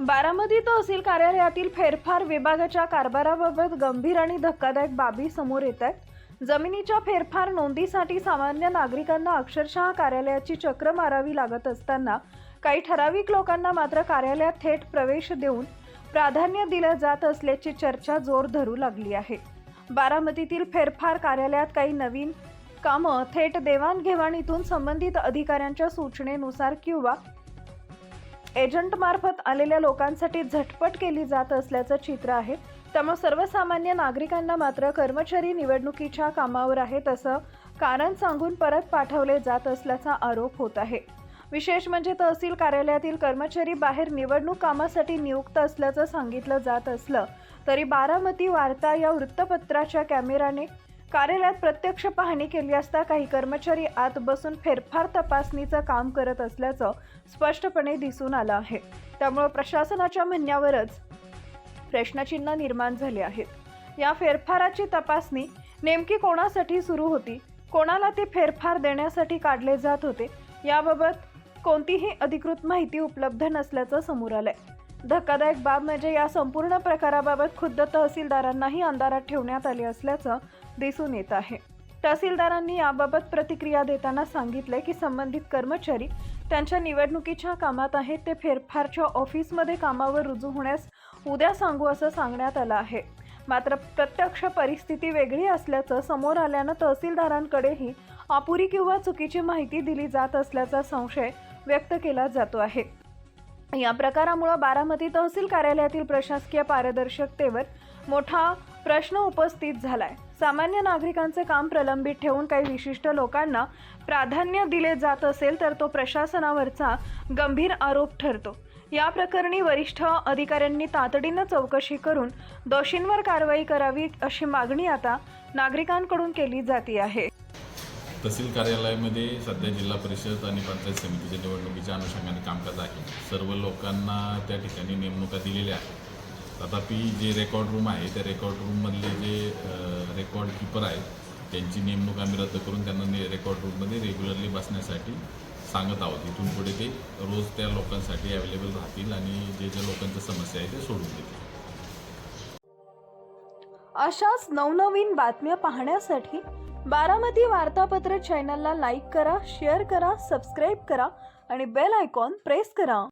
बारामती तहसील कार्यालयातील फेरफार विभागाच्या कारभाराबाबत गंभीर आणि धक्कादायक बाबी समोर येत आहेत. जमिनीच्या फेरफार नोंदीसाठी सामान्य नागरिकांना अक्षरशः कार्यालयाची चक्र मारावी लागत असताना काही ठराविक लोकांना मात्र कार्यालयात थेट प्रवेश देऊन प्राधान्य दिलं जात असल्याची चर्चा जोर धरू लागली आहे. बारामतीतील फेरफार कार्यालयात काही नवीन कामं थेट देवाणघेवाणीतून संबंधित अधिकाऱ्यांच्या सूचनेनुसार किंवा एजंटमार्फत आलेल्या लोकांसाठी झटपट केली जात असल्याचं चित्र आहे. त्यामुळे सर्वसामान्य नागरिकांना मात्र कर्मचारी निवडणुकीच्या कामावर आहेत असं कारण सांगून परत पाठवले जात असल्याचा आरोप होत आहे. विशेष म्हणजे तहसील कार्यालयातील कर्मचारी बाहेर निवडणूक कामासाठी नियुक्त असल्याचं सांगितलं जात असलं तरी बारामती वार्ता या वृत्तपत्राच्या कॅमेराने कार्यालयात प्रत्यक्ष पाहणी केली असता काही कर्मचारी आत बसून फेरफार तपासणीचं काम करत असल्याचं स्पष्टपणे दिसून आलं आहे. त्यामुळे प्रशासनाच्या म्हणण्यावरच प्रश्नचिन्ह निर्माण झाले आहेत. या फेरफाराची तपासणी नेमकी कोणासाठी सुरू होती? कोणाला ते फेरफार देण्यासाठी काढले जात होते? याबाबत कोणतीही अधिकृत माहिती उपलब्ध नसल्याचं समोर आलंय. धक्कादायक बाब म्हणजे या संपूर्ण प्रकाराबाबत खुद्द तहसीलदारांनाही अंधारात ठेवण्यात आले असल्याचं दिसून येत आहे. तहसीलदारांनी याबाबत प्रतिक्रिया देताना सांगितले की संबंधित कर्मचारी त्यांच्या निवडणुकीच्या कामात आहेत. ते फेरफारच्या ऑफिसमध्ये कामावर रुजू होण्यास उद्या सांगू असं सांगण्यात आलं आहे. मात्र प्रत्यक्ष परिस्थिती वेगळी असल्याचं समोर आल्यानं तहसीलदारांकडेही अपुरी किंवा चुकीची माहिती दिली जात असल्याचा संशय व्यक्त केला जातो आहे. या प्रकारामुळे बारामती तहसील कार्यालयातील प्रशासकीय पारदर्शकतेवर मोठा प्रश्न उपस्थित झालाय. सामान्य नागरिकांचे काम प्रलंबित ठेवून काही विशिष्ट लोकांना प्राधान्य दिले जात असेल तर तो प्रशासनावरचा गंभीर आरोप ठरतो. या प्रकरणी वरिष्ठ अधिकाऱ्यांनी तातडीनं चौकशी करून दोषींवर कारवाई करावी अशी मागणी आता नागरिकांकडून केली जाते आहे. तहसील कार्यालयामध्ये सध्या जिल्हा परिषद आणि पंचायत समितीच्या निवडणुकीच्या अनुषंगाने कामकाज आहे. सर्व लोकांना त्या ठिकाणी नेमणुका दिलेल्या आहेत. तथापि जे रेकॉर्ड रूम आहे त्या रेकॉर्ड रूममधले जे रेकॉर्ड किपर आहेत त्यांची नेमणूक आम्ही रद्द करून त्यांना ने रेकॉर्ड रूममध्ये रेग्युलरली बसण्यासाठी सांगत आहोत. इथून पुढे ते रोज त्या लोकांसाठी अवेलेबल राहतील आणि जे ज्या लोकांच्या समस्या आहे ते सोडून देतील. अशाच नवनवीन बातम्या पाहण्यासाठी बारामती वार्तापत्र चॅनलला लाईक करा शेअर करा सबस्क्राईब करा आणि बेल आयकॉन प्रेस करा.